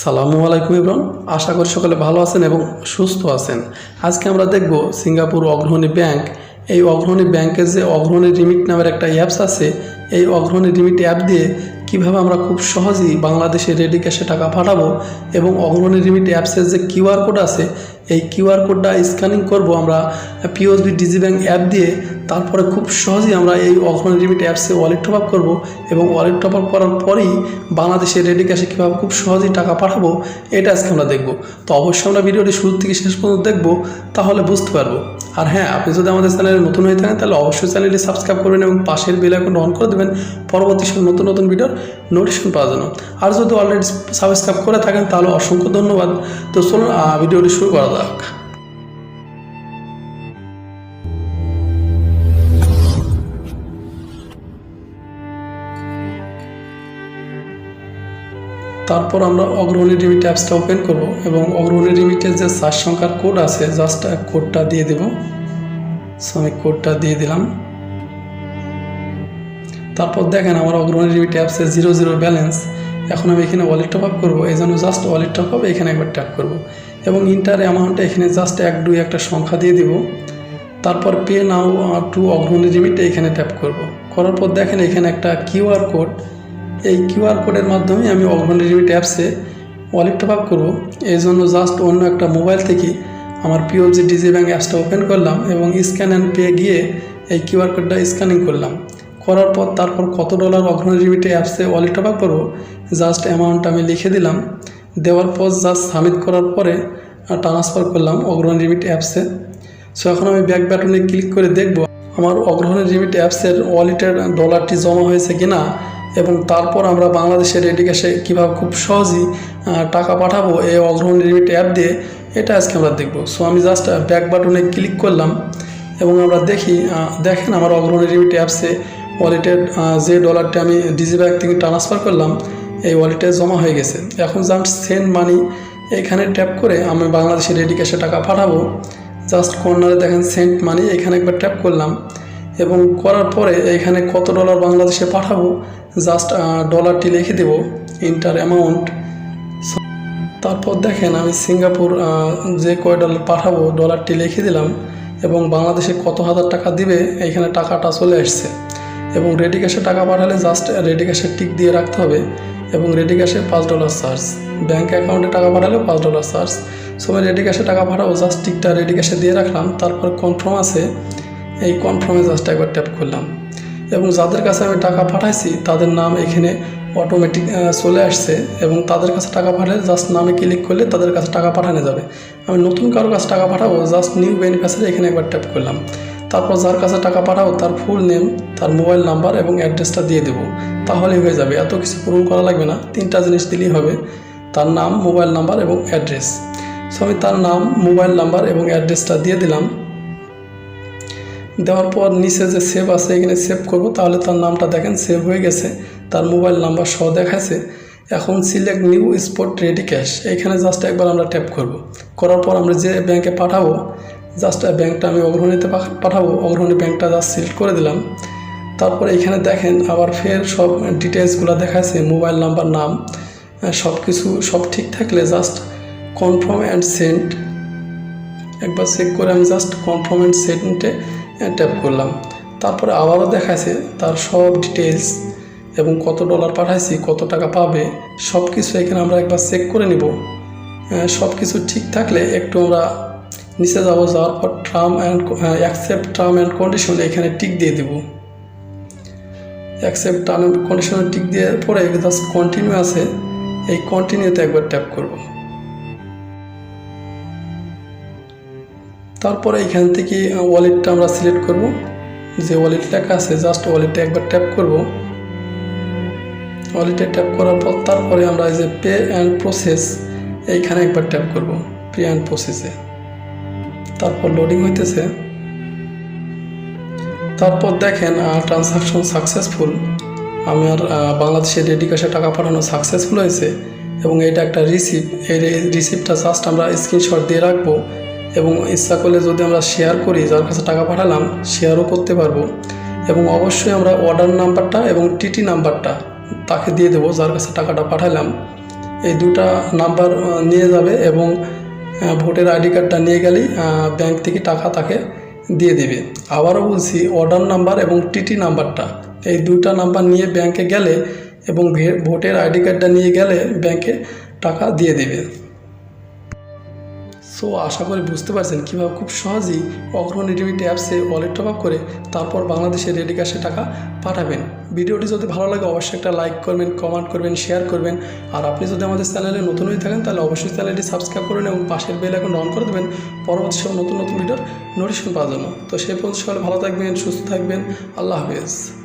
সালামু আলাইকুম ইব্রান আশা করি সকলে ভালো আছেন এবং সুস্থ আছেন। আজকে আমরা দেখব সিঙ্গাপুর অগ্রণী ব্যাংক। এই অগ্রণী ব্যাংকের যে অগ্রণী রিমিট নামের একটা অ্যাপস আছে, এই অগ্রণী রিমিট অ্যাপ দিয়ে কীভাবে আমরা খুব সহজেই বাংলাদেশে রেডি ক্যাশে টাকা পাঠাবো এবং অগ্রণী রিমিট অ্যাপসের যে কিউআর কোড আছে, এই কিউআর কোডটা স্ক্যানিং করব আমরা পিওসবি ডিজি ব্যাংক অ্যাপ দিয়ে। তারপরে খুব সহজেই আমরা এই অগ্রণী রিমিট অ্যাপসে ওয়ালেট টপ আপ করব এবং ওয়ালেট টপ আপ করার পরেই বাংলাদেশে রেডি ক্যাশে কীভাবে খুব সহজেই টাকা পাঠাবো, এটা আজকে আমরা দেখব। তো অবশ্যই আমরা ভিডিওটি শুরু থেকে শেষ পর্যন্ত দেখব, তাহলে বুঝতে পারব। আর হ্যাঁ আপনি যদি আমাদের চ্যানেলে নতুন হয়ে থাকেন, তাহলে অবশ্যই চ্যানেলটি সাবস্ক্রাইব করবেন এবং পাশের বেল আইকন অন করে দেবেন। পরবর্তী সময় নতুন নতুন ভিডিওর নোটিফিকেশন পাওয়ার জন্য। আর যদি অলরেডি সাবস্ক্রাইব করে থাকেন, তাহলে অসংখ্য ধন্যবাদ। তো চলুন ভিডিওটি শুরু করা যাক। তারপর আমরা অগ্রণী রিমিট অ্যাপসটা ওপেন করব এবং অগ্রণী রিমিটের যে চার সংখ্যার কোড আছে জাস্ট কোডটা দিয়ে দেব। সো আমি কোডটা দিয়ে দিলাম। তারপর দেখেন আমার অগ্রণী রিমিট অ্যাপসে জিরো জিরো ব্যালেন্স। এখন আমি এখানে ওয়ালেট টপ আপ করব, এই জন্য জাস্ট ওয়ালেট টপ আপ এখানে একবার ট্যাপ করব। এবং ইন্টার অ্যামাউন্টটা এখানে জাস্ট এক, দুই, একটা সংখ্যা দিয়ে দিব। তারপর pay now to Agrani remit এখানে ট্যাপ করব। করার পর দেখেন এখানে একটা কিউআর কোড এই কিউআর কোডের মাধ্যমে আমি অগ্রণী রিমিট অ্যাপসে ওয়ালেট টপ আপ করব। এই জন্য জাস্ট অন্য একটা মোবাইল থেকে আমার পিওজি ডিজি ব্যাঙ্ক অ্যাপসটা ওপেন করলাম এবং স্ক্যান অ্যান্ড পে গিয়ে এই কিউআর কোডটা স্ক্যানিং করলাম। করার পর তারপর কত ডলার অগ্রণী রিমিটে অ্যাপসে ওয়ালেট টপ আপ করব জাস্ট অ্যামাউন্ট আমি লিখে দিলাম। দেওয়ার পর জাস্ট সাবমিট করার পরে ট্রান্সফার করলাম অগ্রণী রিমিট অ্যাপসে সো এখন আমি ব্যাক বাটনে ক্লিক করে দেখব, আমার অগ্রহণী রিমিট অ্যাপসের ওয়ালেটের ডলারটি জমা হয়েছে কিনা। এবং তারপর আমরা বাংলাদেশের রেডি ক্যাশে কীভাবে খুব সহজেই টাকা পাঠাবো এই অগ্রহণী রিমিট অ্যাপ দিয়ে, এটা আজকে আমরা দেখব। সো আমি জাস্ট ব্যাক বাটনে ক্লিক করলাম এবং আমরা দেখি দেখেন আমার অগ্রহণী রিমিট অ্যাপসে ওয়ালেটের যে ডলারটি আমি ডিজি ব্যাগ থেকে ট্রান্সফার করলাম, এই ওয়ালেটে জমা হয়ে গেছে। এখন জাস্ট সেন্ড মানি এখানে ট্যাপ করে আমি বাংলাদেশের রেডি ক্যাশে টাকা পাঠাবো। জাস্ট কর্নারে দেখেন সেন্ট মানি এখানে একবার ট্যাপ করলাম। এবং করার পরে এখানে কত ডলার বাংলাদেশে পাঠাবো? জাস্ট ডলারটি লিখে দেব, ইন্টার অ্যামাউন্ট। তারপর দেখেন আমি সিঙ্গাপুর যে কয় ডলার পাঠাবো, ডলারটি লিখে দিলাম এবং বাংলাদেশে কত হাজার টাকা দিবে, এখানে টাকাটা চলে আসছে। এবং রেডি ক্যাশে টাকা পাঠালে জাস্ট রেডি ক্যাশে টিক দিয়ে রাখতে হবে এবং রেডি ক্যাশে পাঁচ ডলার চার্জ ব্যাঙ্ক অ্যাকাউন্টে টাকা পাঠালেও পাঁচ ডলার চার্জ সো আমি রেডি ক্যাশে টাকা পাঠাবো, জাস্ট টিকটা রেডি ক্যাশে দিয়ে রাখলাম। তারপর কনফার্ম আছে এই কনফার্মে জাস্ট একবার ট্যাপ করলাম। এবং যাদের কাছে আমি টাকা পাঠাইছি, তাদের নাম এখানে অটোমেটিক চলে আসছে এবং তাদের কাছে টাকা পাঠালে জাস্ট নামে ক্লিক করলে তাদের কাছে টাকা পাঠানো যাবে। আমি নতুন কারোর কাছে টাকা পাঠাবো জাস্ট নিউ বেনিফিশিয়ারি এখানে একবার ট্যাপ করলাম। তারপর যার কাছে টাকা পাঠাবো, তার ফুল নেম তার মোবাইল নাম্বার এবং অ্যাড্রেসটা দিয়ে দেবো। তাহলেই হয়ে যাবে। এত কিছু পূরণ করা লাগবে না। তিনটা জিনিস দিলেই হবে। তার নাম মোবাইল নাম্বার এবং অ্যাড্রেস সো আমি তার নাম মোবাইল নাম্বার এবং অ্যাড্রেসটা দিয়ে দিলাম। দেওয়ার পর নিচে যে সেভ আছে, এখানে সেভ করব, তাহলে তার নামটা দেখেন সেভ হয়ে গেছে। তার মোবাইল নাম্বার সহ দেখাচ্ছে এখন select new spot ready cash এখানে জাস্ট একবার আমরা ট্যাপ করব। করার পর আমরা যে ব্যাংকে পাঠাবো জাস্ট ব্যাংকটা আমি অগ্রহণীতে পাঠাবো। অগ্রহণী ব্যাংকটা জাস্ট সিলেক্ট করে দিলাম। তারপরে এখানে দেখেন আবার ফের সব ডিটেলসগুলো দেখাচ্ছে মোবাইল নাম্বার নাম সব কিছু সব ঠিক থাকলে জাস্ট কনফার্ম অ্যান্ড সেন্ট একবার চেক করে আমি জাস্ট কনফার্ম অ্যান্ড সেন্টে ট্যাপ করলাম। তারপরে আবারও দেখাইছে তার সব ডিটেলস এবং কত ডলার পাঠাইছি, কত টাকা পাবে সব কিছু এখানে আমরা একবার চেক করে নিব। সব কিছু ঠিক থাকলে একটু আমরা নিচে যাব, যাওয়ার পর term and accept term and condition এখানে টিক দিয়ে দিব। অ্যাকসেপ্ট টার্ম অ্যান্ড কন্ডিশনে টিক দিয়ে পরে জাস্ট কন্টিনিউ আছে, এই কন্টিনিউতে একবার ট্যাপ করব। তারপরে এখান থেকে ওয়ালেটটা আমরা সিলেক্ট করব। যে ওয়ালেট লেখা আছে জাস্ট ওয়ালেটে একবার ট্যাপ করব। ওয়ালেটে ট্যাপ করার পর তারপরে আমরা এই যে পে অ্যান্ড প্রসেস এইখানে একবার ট্যাপ করব পে অ্যান্ড প্রসেসে তারপর লোডিং হইতেছে। তারপর দেখেন ট্রানসাকশন সাকসেসফুল আমার রেডি ক্যাশে টাকা পাঠানো সাকসেসফুল হয়েছে। এবং এটা একটা রিসিপ্ট এই রিসিপ্টটা জাস্ট আমরা স্ক্রিনশট দিয়ে রাখব। এবং ইচ্ছা করলে যদি আমরা শেয়ার করি, যার কাছে টাকা পাঠালাম শেয়ারও করতে পারব। এবং অবশ্যই আমরা অর্ডার নাম্বারটা এবং টিটি নাম্বারটা তাকে দিয়ে দেবো, যার কাছে টাকাটা পাঠালাম। এই দুটা নাম্বার নিয়ে যাবে এবং ভোটের আইডি কার্ডটা নিয়ে গেলেই ব্যাংক থেকে টাকা তাকে দিয়ে দেবে। আবারও বলছি অর্ডার নাম্বার এবং টিটি নাম্বারটা এই দুটা নাম্বার নিয়ে ব্যাংকে গেলে এবং ভোটের আইডি কার্ডটা নিয়ে গেলে ব্যাংকে টাকা দিয়ে দেবে। সো আশা করি বুঝতে পারছেন কীভাবে খুব সহজেই অগ্রণী টিভিটি অ্যাপসে ওয়ালেট টপ আপ করে তারপর বাংলাদেশের রেডি ক্যাশে টাকা পাঠাবেন। ভিডিওটি যদি ভালো লাগে অবশ্যই একটা লাইক করবেন কমেন্ট করবেন শেয়ার করবেন। আর আপনি যদি আমাদের চ্যানেলে নতুন হয়ে থাকেন তাহলে অবশ্যই চ্যানেলটি সাবস্ক্রাইব করবেন এবং পাশের বেল এখন অন করে দেবেন পরবর্তী সব নতুন নতুন ভিডিওর নোটিফিকেশন পাওয়ার জন্য। তো সেই পর্যন্ত সবাই ভালো থাকবেন, সুস্থ থাকবেন। আল্লাহ হাফেজ।